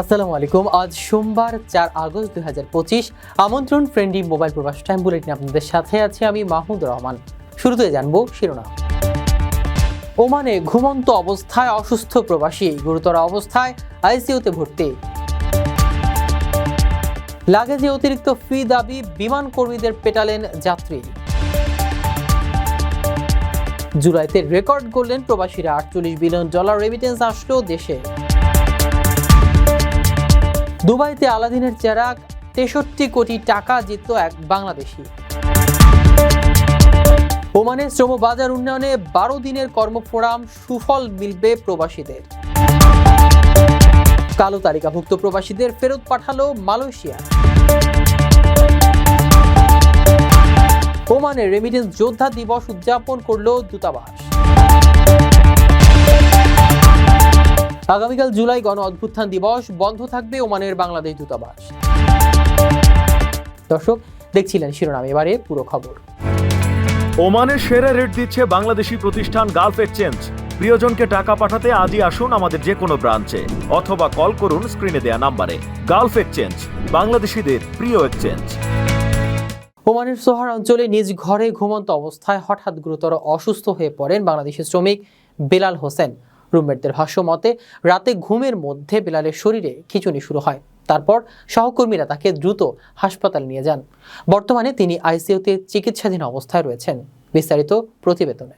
আসসালামু আলাইকুম। আজ সোমবার চার আগস্ট দুই হাজার পঁচিশ। আমন্ত্রণ friendly mobile Probash time bulletin আপনাদের সাথে আছি আমি মাহমুদ রহমান। শুরুতে জানব শিরোনাম। ওমানে ঘুমন্ত অবস্থায় অসুস্থ প্রবাসী, গুরুতর অবস্থায় আইসিইউতে ভর্তি। লাগেজে অতিরিক্ত ফি দাবি, বিমান কর্মীদের পেটালেন যাত্রী। জুলাইতে রেকর্ড করলেন প্রবাসীরা, আটচল্লিশ বিলিয়ন ডলার রেমিটেন্স আসলো দেশে। দুবাইতে আলাদিনের চেরাগ তেষট্টি কোটি টাকা জিতল এক বাংলাদেশি। ওমানের শ্রম বাজার উন্নয়নে বারো দিনের কর্মফোরাম সুফল মিলবে প্রবাসীদের। কালো তালিকাভুক্ত প্রবাসীদের ফেরত পাঠালো মালয়েশিয়া। ওমানে রেমিটেন্স যোদ্ধা দিবস উদযাপন করল দূতাবাস। আগামীকাল জুলাই গণ অভ্যুত্থান দিবস বন্ধ থাকবে ওমানের বাংলাদেশ দূতাবাস। দর্শক দেখছিলেন শিরোনাম এবারে পুরো খবর। ওমানের সেরা রেট দিচ্ছে বাংলাদেশি প্রতিষ্ঠান গালফ এক্সচেঞ্জ। প্রিয়জনকে টাকা পাঠাতে আজই আসুন আমাদের যে কোনো ব্রাঞ্চে অথবা কল করুন স্ক্রিনে দেয়া নাম্বারে। গালফ এক্সচেঞ্জ বাংলাদেশিদের প্রিয় এক্সচেঞ্জ। ওমানের সোহার অঞ্চলে নিজ ঘরে ঘুমন্ত অবস্থায় হঠাৎ গুরুতর অসুস্থ হয়ে পড়েন বাংলাদেশি শ্রমিক বেলাল হোসেন। রুমমেটদের ভাষ্য মতে, রাতে ঘুমের মধ্যে বেলালের শরীরে খিচুনি শুরু হয়। তারপর সহকর্মীরা তাকে দ্রুত হাসপাতাল নিয়ে যান। বর্তমানে তিনি আইসিইউতে চিকিৎসাধীন অবস্থায় রয়েছেন। বিস্তারিত প্রতিবেদনে।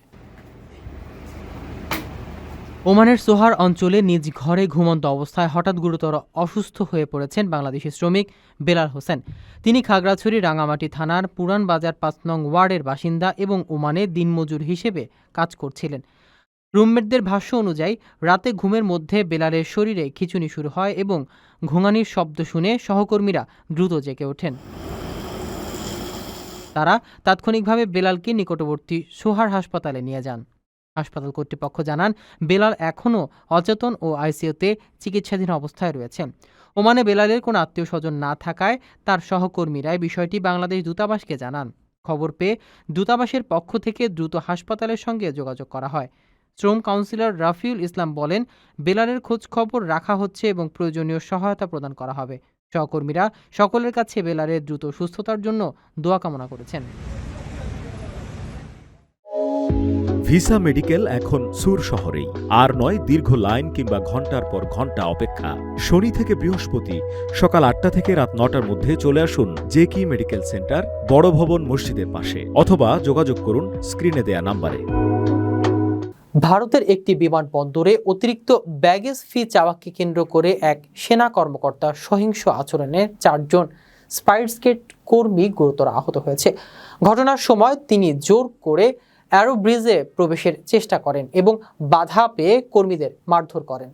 ওমানের সোহার অঞ্চলে নিজ ঘরে ঘুমন্ত অবস্থায় হঠাৎ গুরুতর অসুস্থ হয়ে পড়েছেন বাংলাদেশি শ্রমিক বেলাল হোসেন। তিনি খাগড়াছড়ি, রাঙামাটি থানার পুরান বাজার পাঁচ নং ওয়ার্ডের বাসিন্দা এবং ওমানে দিনমজুর হিসেবে কাজ করছিলেন। রুমমেটদের ভাষ্য অনুযায়ী, রাতে ঘুমের মধ্যে বেলালের শরীরে খিচুনি শুরু হয় এবং ঘুঙানির শব্দ শুনে সহকর্মীরা দ্রুত জেগে ওঠেন। তারা তাৎক্ষণিকভাবে বেলালকে নিকটবর্তী সোহার হাসপাতালে নিয়ে যান। হাসপাতাল কর্তৃপক্ষ জানান, বেলাল এখনও অচেতন ও আইসিইউতে চিকিৎসাধীন অবস্থায় রয়েছে ওমানে বেলালের কোনো আত্মীয় স্বজন না থাকায় তার সহকর্মীরাই বিষয়টি বাংলাদেশ দূতাবাসকে জানান। খবর পেয়ে দূতাবাসের পক্ষ থেকে দ্রুত হাসপাতালের সঙ্গে যোগাযোগ করা হয়। শ্রম কাউন্সিলর রাফিউল ইসলাম বলেন, বেলালের খোঁজ খবর রাখা হচ্ছে এবং প্রয়োজনীয় সহায়তা প্রদান করা হবে। সহকর্মীরা সকলের কাছে বেলারের দ্রুত সুস্থতার জন্য দোয়া কামনা করেছেন। ভিসা মেডিকেল এখন সুর শহরেই। আর নয় দীর্ঘ লাইন কিংবা ঘণ্টার পর ঘণ্টা অপেক্ষা। শনি থেকে বৃহস্পতি সকাল আটটা থেকে রাত নটার মধ্যে চলে আসুন জেকি মেডিকেল সেন্টার বড় ভবন মসজিদের পাশে। অথবা যোগাযোগ করুন স্ক্রিনে দেয়া নাম্বারে। ভারতের একটি বিমানবন্দরে অতিরিক্ত ব্যাগেজ ফি চাওয়াকে কেন্দ্র করে এক সেনা কর্মকর্তা সহিংস আচরণে চারজন স্পাইটসগেট কর্মী গুরুতর আহত হয়েছে। ঘটনার সময় তিনি জোর করে অ্যারো ব্রিজে প্রবেশের চেষ্টা করেন এবং বাধা পেয়ে কর্মীদের মারধর করেন।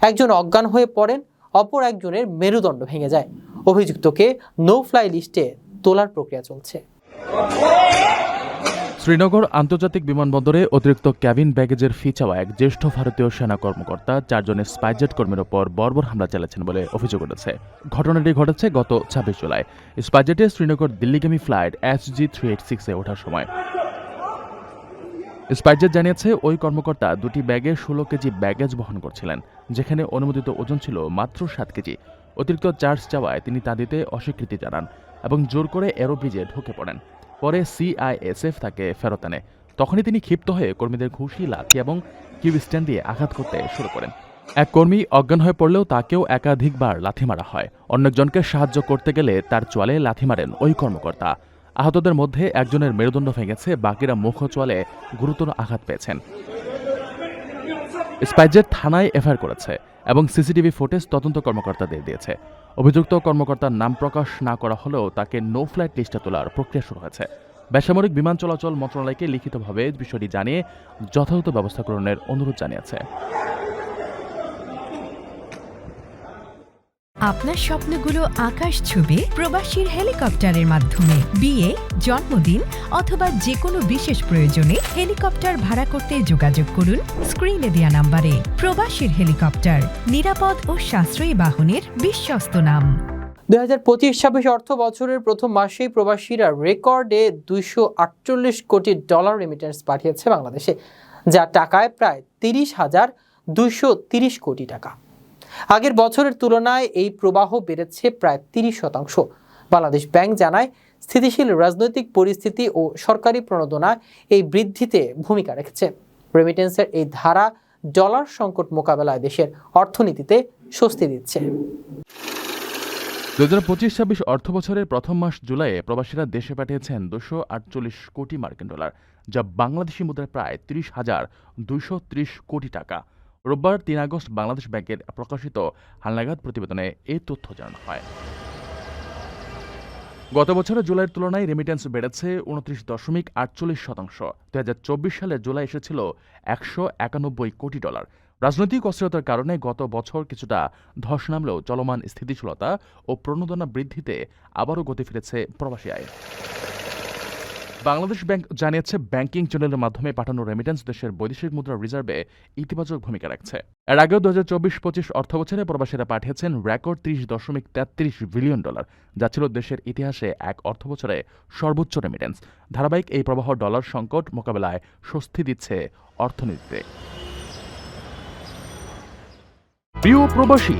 একজন অজ্ঞান হয়ে পড়েন, অপর একজনের মেরুদণ্ড ভেঙে যায়। অভিযুক্তকে নো ফ্লাই লিস্টে তোলার প্রক্রিয়া চলছে। শ্রীনগর আন্তর্জাতিক বিমানবন্দরে অতিরিক্ত ক্যাবিন ব্যাগেজের ফি চাওয়া এক জ্যেষ্ঠ ভারতীয় সেনা কর্মকর্তা, চারজনের স্পাইজেট কর্মীর ওপর বর্বর হামলা চালাচ্ছেন বলে অভিযোগ উঠেছে। ঘটনাটি ঘটেছে গত ছাব্বিশ জুলাই। স্পাইজেটে Srinagar দিল্লিগামী flight S G three eight সিক্সে ওঠার সময়। স্পাইজেট জানিয়েছে, ওই কর্মকর্তা দুটি ব্যাগে ষোলো কেজি ব্যাগেজ বহন করছিলেন, যেখানে অনুমোদিত ওজন ছিল মাত্র সাত কেজি। অতিরিক্ত চার্জ চাওয়ায় তিনি তা দিতে অস্বীকৃতি জানান এবং জোর করে এরোব্রিজে ঢুকে পড়েন। পরে সিআইএসএফ তাকে ফেরত আনে। তখনই তিনি ক্ষিপ্ত হয়ে কর্মীদের ঘুষি, লাথি এবং কিউ স্ট্যান্ড দিয়ে আঘাত করতে শুরু করেন। এক কর্মী অজ্ঞান হয়ে পড়লেও তাকেও একাধিকবার লাথি মারা হয়। অন্য একজনকে সাহায্য করতে গেলে তার চলে লাথি মারেন ওই কর্মকর্তা। আহতদের মধ্যে একজনের মেরুদণ্ড ভেঙেছে, বাকিরা মুখ চলে গুরুতর আঘাত পেয়েছেন। স্পাইজেট থানায় এফআইআর করেছে এবং সিসিটিভি ফুটেজ তদন্ত কর্মকর্তাদের দিয়েছে। অভিযুক্ত কর্মকর্তার নাম প্রকাশ না করা হলেও তাকে নো ফ্লাইট লিস্টে তোলার প্রক্রিয়া শুরু হয়েছে। বেসামরিক বিমান চলাচল মন্ত্রণালয়কে লিখিতভাবে বিষয়টি জানিয়ে যথাযথ ব্যবস্থা গ্রহণের অনুরোধ জানিয়েছে। আপনার স্বপ্নগুলো আকাশ ছুবে প্রবাসীর হেলিকপ্টারের মাধ্যমে। বিয়ে, জন্মদিন অথবা যে কোনো বিশেষ প্রয়োজনে হেলিকপ্টার ভাড়া করতে যোগাযোগ করুন স্ক্রিনে দেয়া নাম্বারে। প্রবাসীর হেলিকপ্টার, নিরাপদ ও সাশ্রয়ী বাহনের বিশ্বস্ত নাম। দুই হাজার পঁচিশ ছাব্বিশ অর্থ বছরের প্রথম মাসেই প্রবাসীরা রেকর্ডে দুইশো আটচল্লিশ কোটি ডলার রেমিটেন্স পাঠিয়েছে বাংলাদেশে, যা টাকায় প্রায় তিরিশ হাজার দুইশো তিরিশ কোটি টাকা। আগের বছরের তুলনায় এই প্রবাহ বেড়েছে প্রায় তিরিশ শতাংশ। বাংলাদেশ ব্যাংক জানায়, স্থিতিশীল রাজনৈতিক পরিস্থিতি ও সরকারি প্রণোদনা এই বৃদ্ধিতে ভূমিকা রেখেছে। রেমিটেন্সের এই ধারা ডলার সংকট মোকাবেলায় দেশের অর্থনীতিতে স্বস্তি দিচ্ছে। দু হাজার পঁচিশ ছাব্বিশ অর্থ বছরের প্রথম মাস জুলাইয়ে প্রবাসীরা দেশে পাঠিয়েছেন দুশো আটচল্লিশ কোটি মার্কিন ডলার, যা বাংলাদেশি মুদ্রায় প্রায় তিরিশ হাজার দুশো ত্রিশ কোটি টাকা। রোববার তিন আগস্ট বাংলাদেশ ব্যাংকের প্রকাশিত হালনাগাদ প্রতিবেদনে এই তথ্য জানানো হয়। গত বছরের জুলাইয়ের তুলনায় রেমিটেন্স বেড়েছে উনত্রিশ দশমিক আটচল্লিশ শতাংশ। দু হাজার চব্বিশ সালে জুলাই এসেছিল একশো একানব্বই কোটি ডলার। রাজনৈতিক অস্থিরতার কারণে গত বছর কিছুটা ধস নামলেও চলমান স্থিতিশীলতা ও প্রণোদনা বৃদ্ধিতে আবারও গতি ফিরেছে প্রবাসী আয়। বাংলাদেশ ব্যাংক জানিয়েছে, ব্যাংকিং চ্যানেলের মাধ্যমে পাঠানো রেমিটেন্স দেশের বৈদেশিক মুদ্রা রিজার্ভে ইতিবাচক ভূমিকা রাখছে। এর আগেও দু হাজার চব্বিশ পঁচিশ অর্থবছরে প্রবাসীরা পাঠিয়েছেন রেকর্ড ত্রিশ দশমিক তেত্রিশ বিলিয়ন ডলার যা ছিল দেশের ইতিহাসে এক অর্থবছরে সর্বোচ্চ রেমিটেন্স ধারাবাহিক এই প্রবাহ ডলার সংকট মোকাবেলায় স্বস্তি দিচ্ছে অর্থনীতিতে। প্রিয় প্রবাসী,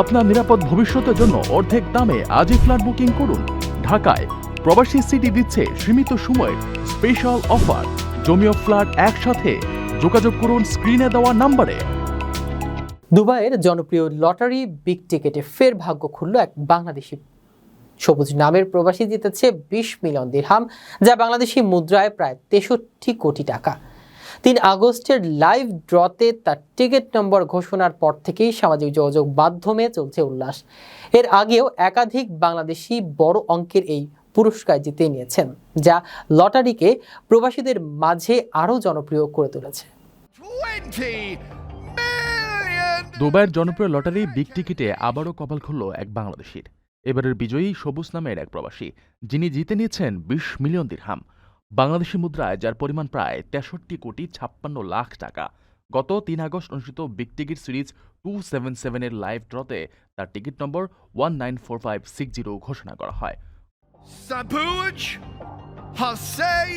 আপনার নিরাপদ ভবিষ্যতের জন্য অর্ধেক দামে আজই ফ্ল্যাট বুকিং করুন। ঢাকায় প্রবাসী সিটি দিচ্ছে সীমিত সময়ের স্পেশাল অফার জমিও ফ্ল্যাট একসাথে। যোগাযোগ করুন স্ক্রিনে দেওয়া নাম্বারে। দুবাইয়ের জনপ্রিয় লটারি বিগ টিকেটে ফের ভাগ্য খুলল এক বাংলাদেশি। সবুজ নামের প্রবাসী জিতেছে বিশ মিলিয়ন দিরহাম, যা বাংলাদেশি মুদ্রায় প্রায় তেষট্টি কোটি টাকা। তিন আগস্টের লাইভ ড্রতে তার টিকিট নম্বর ঘোষণার পর থেকেই সামাজিক যোগাযোগ মাধ্যমে চলছে উল্লাস। এর আগেও একাধিক বাংলাদেশি বড় অঙ্কের এই পুরস্কার জিতে নিয়েছেন যা লটারিকে প্রবাসীদের মাঝে আরও জনপ্রিয় করে তুলেছে। দুবাইয়ের জনপ্রিয় লটারি বিগ টিকিটে আবারও কপাল খুলল এক বাংলাদেশির। এবারের বিজয়ী সবুজ নামের এক প্রবাসী যিনি জিতে নিয়েছেন বিশ মিলিয়ন দিরহাম। বাংলাদেশি মুদ্রায় যার পরিমাণ প্রায় তেষট্টি কোটি ছাপ্পান্ন লাখ টাকা। গত তিন আগস্ট অনুষ্ঠিত big ticket series two seven সেভেনের লাইভ ড্রতে তার টিকিট নম্বর one nine four five six zero ঘোষণা করা হয়!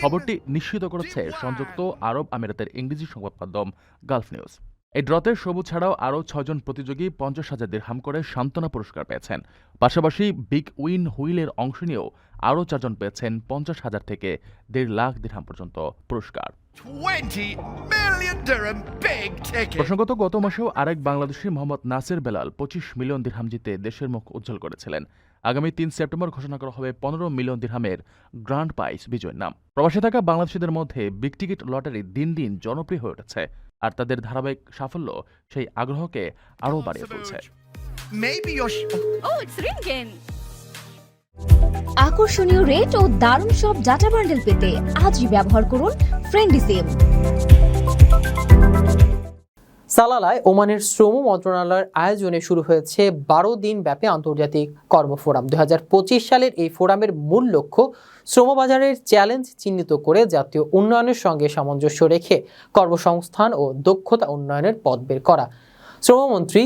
খবরটি নিশ্চিত করেছে সংযুক্ত আরব আমিরাতের ইংরেজি সংবাদ মাধ্যম গালফ নিউজ। এই ড্রতে সবুজ ছাড়াও আরও ছয়জন প্রতিযোগী পঞ্চাশ হাজার দিরহাম করে সান্ত্বনা পুরস্কার পেয়েছেন। পাশাপাশি বিগ উইন হুইলের অংশ নিয়েও আরও চারজন পেয়েছেন পঞ্চাশ হাজার থেকে দেড় লাখ দিরহাম পর্যন্ত পুরস্কার। 20 million dirham big ticket! প্রসঙ্গত গত মাসেও আরেক বাংলাদেশি মোহাম্মদ নাসির বেলাল পঁচিশ মিলিয়ন দিরহাম জিতে দেশের মুখ উজ্জ্বল করেছিলেন। আগামী তিন সেপ্টেম্বর ঘোষণা করা হবে পনেরো মিলিয়ন দিরহামের গ্রান্ড প্রাইজ বিজয়ের নাম। প্রবাসে থাকা বাংলাদেশিদের মধ্যে বিগ টিকিট লটারি দিন দিন জনপ্রিয় হয়ে উঠেছে আর তাদের ধারাবাহিক সাফল্য সেই আগ্রহকে আরও বাড়িয়ে তুলছে। Oh. আকর্ষণীয় রেট ও দারুণ সব ডাটা বান্ডেল পেতে আজই ব্যবহার করুন ফ্রেন্ডি সিম সালালায় ওমানের শ্রম মন্ত্রণালয়ের আয়োজনে শুরু হয়েছে বারো দিন ব্যাপী আন্তর্জাতিক কর্মফোরাম দুই সালের এই ফোরামের মূল লক্ষ্য শ্রমবাজারের চ্যালেঞ্জ চিহ্নিত করে জাতীয় উন্নয়নের সঙ্গে সামঞ্জস্য রেখে কর্মসংস্থান ও দক্ষতা উন্নয়নের পথ বের করা। শ্রমমন্ত্রী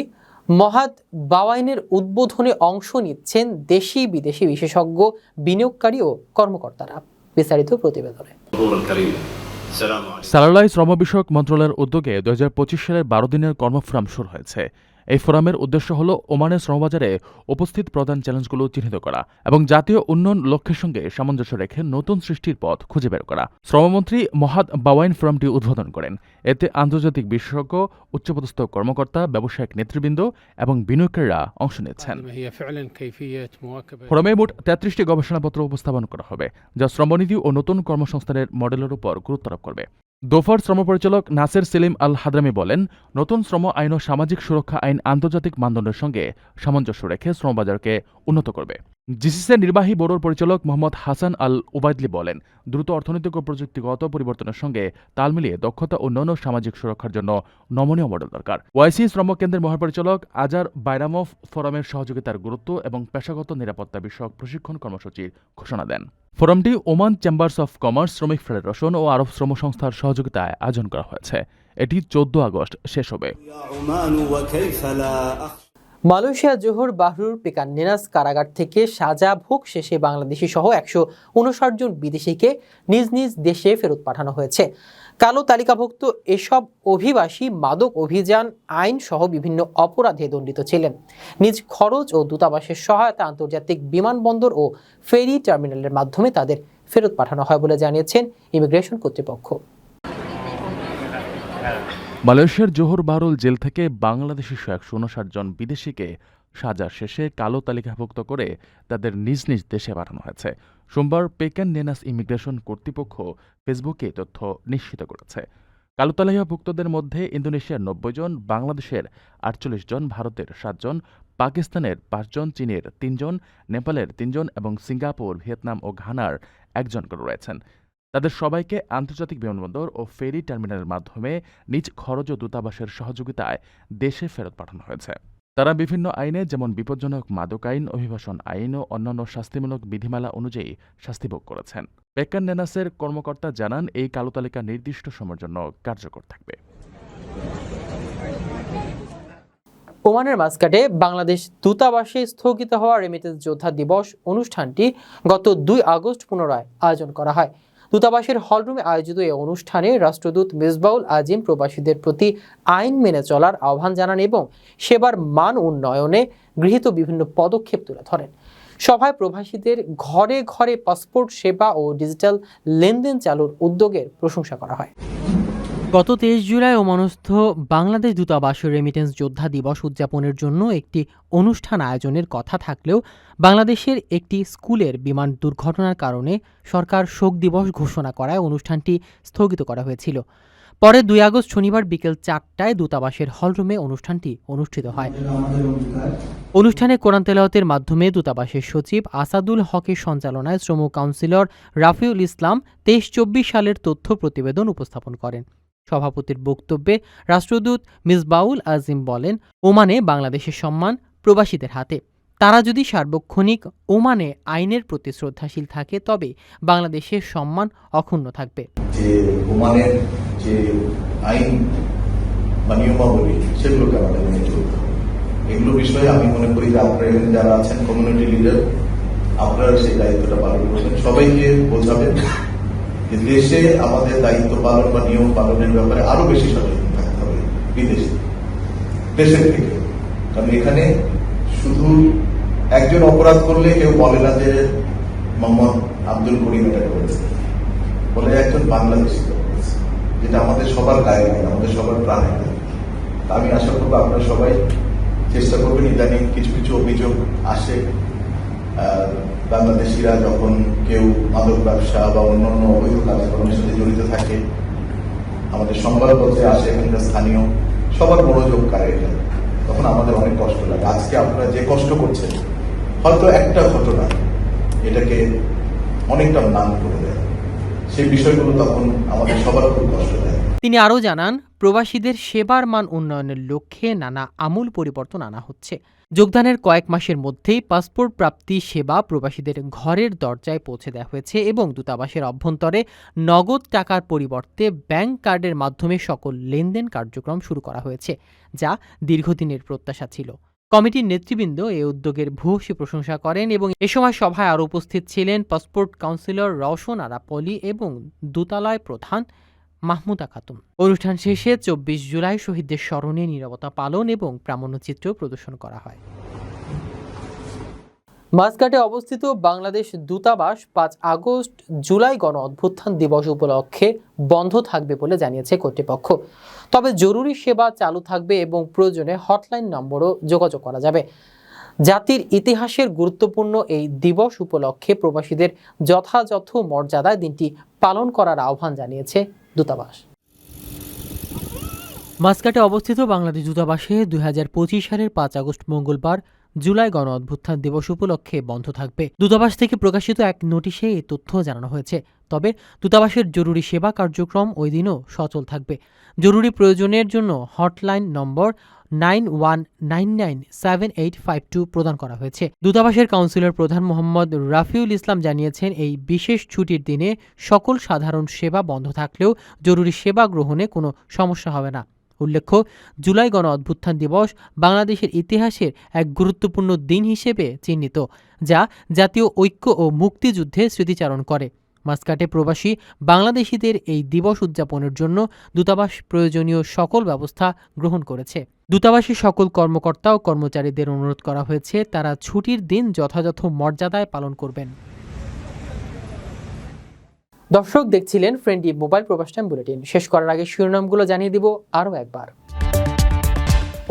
মহাদ বাওয়াইনের উদ্বোধনে অংশ নিচ্ছেন দেশি বিদেশি বিশেষজ্ঞ, বিনিয়োগকারী ও কর্মকর্তারা। বিস্তারিত প্রতিবেদনে। স্যালারলাইজ শ্রম বিষয়ক মন্ত্রণালয়ের উদ্যোগে দু হাজার পঁচিশ সালের বারো দিনের কর্মফ্রাম শুরু হয়েছে। এই ফোরামের উদ্দেশ্য হল ওমানের শ্রমবাজারে উপস্থিত প্রধান চ্যালেঞ্জগুলো চিহ্নিত করা এবং জাতীয় উন্নয়ন লক্ষ্যের সঙ্গে সামঞ্জস্য রেখে নতুন সৃষ্টির পথ খুঁজে বের করা। শ্রমমন্ত্রী মহাদ বাওয়াইন ফোরামটি উদ্বোধন করেন। এতে আন্তর্জাতিক বিশেষজ্ঞ উচ্চপদস্থ কর্মকর্তা ব্যবসায়িক নেতৃবৃন্দ এবং বিনিয়োগকারীরা অংশ নিচ্ছেন। ফোরামে মোট তেত্রিশটি গবেষণাপত্র উপস্থাপন করা হবে যা শ্রমনীতি ও নতুন কর্মসংস্থানের মডেলের উপর গুরুত্বারোপ করবে। দোফার শ্রম পরিচালক নাসের সেলিম আল হাদ্রামি বলেন, নতুন শ্রম আইন ও সামাজিক সুরক্ষা আইন আন্তর্জাতিক মানদণ্ডের সঙ্গে সামঞ্জস্য রেখে শ্রমবাজারকে উন্নত করবে। জিসিসির নির্বাহী বোর্ডের পরিচালক মোহাম্মদ হাসান আল ওবায়দলি বলেন, দ্রুত অর্থনৈতিক ও প্রযুক্তিগত পরিবর্তনের সঙ্গে তাল মিলিয়ে দক্ষতা ও সামাজিক সুরক্ষার জন্য নমনীয় মডেল দরকার। ওয়াইসি শ্রম কেন্দ্রের মহাপরিচালক আজার বাইরামফ ফোরামের সহযোগিতার গুরুত্ব এবং পেশাগত নিরাপত্তা বিষয়ক প্রশিক্ষণ কর্মসূচির ঘোষণা দেন। ফোরামটি ওমান চেম্বার্স অফ কমার্স, শ্রমিক ফেডারেশন ও আরব শ্রম সংস্থার সহযোগিতায় আয়োজন করা হয়েছে। এটি চোদ্দ আগস্ট শেষ হবে। মালয়েশিয়া জোহর বাহরুর পেকান নেনাস কারাগার থেকে সাজা ভোগ শেষে বাংলাদেশি সহ একশো উনষাট জন বিদেশিকে নিজ নিজ দেশে ফেরত পাঠানো হয়েছে। কালো তালিকাভুক্ত এসব অভিবাসী মাদক অভিযান, আইন সহ বিভিন্ন অপরাধে দণ্ডিত ছিলেন। নিজ খরচ ও দূতাবাসের সহায়তা আন্তর্জাতিক বিমানবন্দর ও ফেরি টার্মিনালের মাধ্যমে তাদের ফেরত পাঠানো হয় বলে জানিয়েছেন ইমিগ্রেশন কর্তৃপক্ষ। মালয়েশিয়ার জোহর বাহরুল জেল থেকে বাংলাদেশি একশো উনষাট জন বিদেশিকে সাজা শেষে কালো তালিকাভুক্ত করে তাদের নিজ নিজ দেশে পাঠানো হয়েছে। সোমবার পেকেন নেনাস ইমিগ্রেশন কর্তৃপক্ষ ফেসবুকে তথ্য নিশ্চিত করেছে। কালো তালিকাভুক্তদের মধ্যে ইন্দোনেশিয়ার নব্বই জন, বাংলাদেশের আটচল্লিশ জন, ভারতের সাতজন পাকিস্তানের পাঁচজন চীনের তিনজন নেপালের তিনজন এবং সিঙ্গাপুর, ভিয়েতনাম ও ঘানার একজন করে রয়েছেন। তাদের সবাইকে আন্তর্জাতিক বিমানবন্দর ও ফেরি টার্মিনালের মাধ্যমে নিজ খরচ ও দূতাবাসের সহযোগিতায় দেশে ফেরত পাঠানো হয়েছে। তারা বিভিন্ন আইনে যেমন বিপজ্জনক মাদক আইন, অভিবাসন আইন ও অন্যান্য শাস্তিমূলক বিধিমালা অনুযায়ী শাস্তিভোগ করেছেন। পেকান নেনাসের কর্মকর্তা জানান, এই কালো তালিকা নির্দিষ্ট সময়ের জন্য কার্যকর থাকবে। ওমানের মাস্কাটে বাংলাদেশ দূতাবাসে স্থগিত হওয়া রেমিটেন্স যোদ্ধা দিবস অনুষ্ঠানটি গত দুই আগস্ট পুনরায় আয়োজন করা হয়। দূতাবাসের হলরুমে আয়োজিত এই অনুষ্ঠানে রাষ্ট্রদূত মিসবাউল আজিম প্রবাসীদের প্রতি আইন মেনে চলার আহ্বান জানান এবং সেবার মান উন্নয়নে গৃহীত বিভিন্ন পদক্ষেপ তুলে ধরেন। সভায় প্রবাসীদের ঘরে ঘরে পাসপোর্ট, সেবা ও ডিজিটাল লেনদেন চালুর উদ্যোগের প্রশংসা করা হয়। গত তেইশ জুলাই ওমানস্থ বাংলাদেশ দূতাবাসের রেমিটেন্স যোদ্ধা দিবস উদযাপনের জন্য একটি অনুষ্ঠান আয়োজনের কথা থাকলেও বাংলাদেশের একটি স্কুলের বিমান দুর্ঘটনার কারণে সরকার শোক দিবস ঘোষণা করায় অনুষ্ঠানটি স্থগিত করা হয়েছিল। পরে দুই আগস্ট শনিবার বিকেল চারটায় দূতাবাসের হলরুমে অনুষ্ঠানটি অনুষ্ঠিত হয়। অনুষ্ঠানে কোরআন তেলাওয়াতের মাধ্যমে দূতাবাসের সচিব আসাদুল হকের সঞ্চালনায় শ্রম কাউন্সিলর রাফিউল ইসলাম তেইশ চব্বিশ সালের তথ্য প্রতিবেদন উপস্থাপন করেন। সভাপতির বক্তব্যে রাষ্ট্রদূত মিসবাউল আজিম বলেন, ওমানে বাংলাদেশের সম্মান প্রবাসীদের হাতে। তারা যদি সার্বক্ষণিক ওমানে আইনের প্রতি শ্রদ্ধাশীল থাকে, তবে বাংলাদেশের সম্মান অক্ষুণ্ণ থাকবে। যে ওমানের যে আইন বা নিয়মাবলী, সেগুলোকে আমাদের মেনে চলতে এগুলো বিষয়ে আমি মনে করি যে আপনারা যারা আছেন কমিউনিটি লিডার আপনারা সেই দায়িত্বটা পালন করছেন। সবাইকে বোঝাবেন দেশে আমাদের দায়িত্ব পালন বা নিয়ম পালনের ব্যাপারে আরও বেশি সচেতন থাকতে হবে বিদেশে, দেশের থেকে। কারণ এখানে শুধু একজন অপরাধ করলে কেউ বলে না যে মোহাম্মদ আব্দুল করিম এটা করেছে। বলে একজন বাংলাদেশি যেটা আমাদের সবার গায়ে লাগে, আমাদের সবার প্রাণে লাগে। আমি আশা করব আপনারা সবাই চেষ্টা করবেন ইদানিং কিছু কিছু অভিযোগ আসে। বাংলাদেশিরা যখন কেউ মাদক ব্যবসা বা অন্যান্য অবৈধ কাজকর্মের সাথে জড়িত থাকে, আমাদের সংবাদপত্রে আসে এখানকার স্থানীয়, সবার মনোযোগ কারে এটা। তখন আমাদের অনেক কষ্ট লাগে। আজকে আপনারা যে কষ্ট করছেন, হয়তো একটা ঘটনা এটাকে অনেকটা নাম করে দেয়। সেই বিষয়গুলো তখন আমাদের সবার খুব কষ্ট দেয়। তিনি আরও জানান, প্রবাসীদের সেবার মান উন্নয়নের লক্ষ্যে নানা আমূল পরিবর্তন আনা হচ্ছে। যোগদানের কয়েক মাসের মধ্যেই পাসপোর্ট প্রাপ্তি সেবা প্রবাসীদের ঘরের দরজায় পৌঁছে দেওয়া হয়েছে এবং দূতাবাসের অভ্যন্তরে নগদ টাকার পরিবর্তে ব্যাংক কার্ডের মাধ্যমে সকল লেনদেন কার্যক্রম শুরু করা হয়েছে, যা দীর্ঘদিনের প্রত্যাশা ছিল। কমিটির নেতৃবৃন্দ এই উদ্যোগের ভূয়সী প্রশংসা করেন এবং এ সময় সভায় আরও উপস্থিত ছিলেন পাসপোর্ট কাউন্সিলর রওশন আরাপলি এবং দূতালয় প্রধান মাহমুদা খাতুন। অনুষ্ঠান শেষে চব্বিশ জুলাই শহীদদের স্মরণে নিরবতা পালন এবং প্রামাণ্যচিত্র প্রদর্শন করা হয়। মাসকাটে অবস্থিত বাংলাদেশ দূতাবাস পাঁচ আগস্ট জুলাই গণ অভ্যুত্থান দিবস উপলক্ষে বন্ধ থাকবে বলে জানিয়েছে কর্তৃপক্ষ। তবে জরুরি সেবা চালু থাকবে এবং প্রয়োজনে হটলাইন নম্বরও যোগাযোগ করা যাবে। জাতির ইতিহাসের গুরুত্বপূর্ণ এই দিবস উপলক্ষে প্রবাসীদের যথাযথ মর্যাদায় দিনটি পালন করার আহ্বান জানিয়েছে দূতাবাস। মাস্কাটে অবস্থিত বাংলাদেশ দূতাবাসে দুই হাজার পঁচিশ সালের পাঁচ আগস্ট মঙ্গলবার জুলাই গণ অভ্যুত্থান দিবস উপলক্ষে বন্ধ থাকবে। দূতাবাস থেকে প্রকাশিত এক নোটিশে এই তথ্য জানানো হয়েছে। তবে দূতাবাসের জরুরি সেবা কার্যক্রম ওই দিনও সচল থাকবে। জরুরি প্রয়োজনের জন্য হটলাইন নম্বর nine one nine nine seven eight five two প্রদান করা হয়েছে। দূতাবাসের কাউন্সিলর প্রধান মোহাম্মদ রাফিউল ইসলাম জানিয়েছেন, এই বিশেষ ছুটির দিনে সকল সাধারণ সেবা বন্ধ থাকলেও জরুরি সেবা গ্রহণে কোনো সমস্যা হবে না। উল্লেখ্য, জুলাই গণ অভ্যুত্থান দিবস বাংলাদেশের ইতিহাসের এক গুরুত্বপূর্ণ দিন হিসেবে চিহ্নিত, যা জাতীয় ঐক্য ও মুক্তিযুদ্ধে স্মৃতিচারণ করে। মাস্কাটে প্রবাসী বাংলাদেশিদের এই দিবস উদযাপনের জন্য দূতাবাস প্রয়োজনীয় সকল ব্যবস্থা গ্রহণ করেছে। দূতাবাসের সকল কর্মকর্তা ও কর্মচারীদের অনুরোধ করা হয়েছে, তারা ছুটির দিন যথাযথ মর্যাদায় পালন করবেন। দর্শক দেখছিলেন friendly mobile Probash time bulletin শেষ করার আগে শিরোনামগুলো জানিয়ে দিব আরও একবার।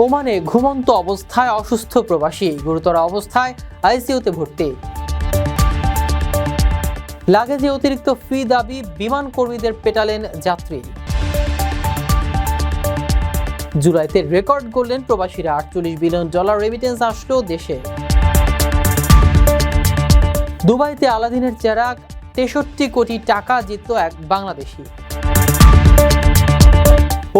ওমানে ঘুমন্ত অবস্থায় অসুস্থ প্রবাসী, গুরুতর অবস্থায় আইসিইউতে ভর্তি। লাগেজে অতিরিক্ত ফি দাবি বিমান কর্মীদের পেটালেন যাত্রী। জুলাইতে রেকর্ড করলেন প্রবাসীরা, আটচল্লিশ বিলিয়ন ডলার রেমিটেন্স আসলো দেশে। দুবাইতে আলাদিনের চেরাগ তেষট্টি কোটি টাকা জিতল এক বাংলাদেশি।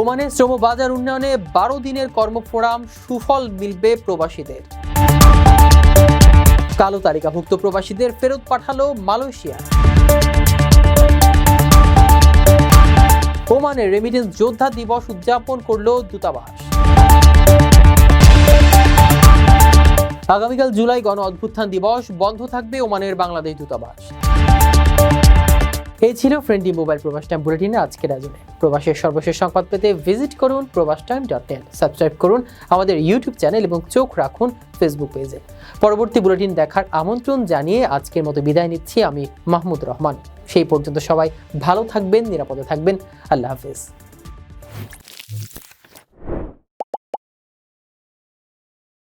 ওমানে শ্রম বাজার উন্নয়নে বারো দিনের কর্মফোরাম সুফল মিলবে প্রবাসীদের। কালো তালিকাভুক্ত প্রবাসীদের ফেরত পাঠালো মালয়েশিয়া। ওমানে রেমিটেন্স যোদ্ধা দিবস উদযাপন করল দূতাবাস। আগামীকাল জুলাই গণ অভ্যুত্থান দিবস, বন্ধ থাকবে ওমানের বাংলাদেশ দূতাবাস। এই ছিল ফ্রেন্ডলি মোবাইল প্রবাস টাইম বুলেটিনে আজকের আয়োজনে। প্রবাসের সর্বশেষ সংবাদ পেতে ভিজিট করুন প্রবাস টাইম ডট নেট সাবস্ক্রাইব করুন আমাদের ইউটিউব চ্যানেল এবং চোখ রাখুন ফেসবুক পেজে পরবর্তী বুলেটিন দেখার আমন্ত্রণ জানিয়ে আজকের মতো বিদায় নিচ্ছি আমি মাহমুদ রহমান। সেই পর্যন্ত সবাই ভালো থাকবেন, নিরাপদে থাকবেন। আল্লাহ হাফিজ।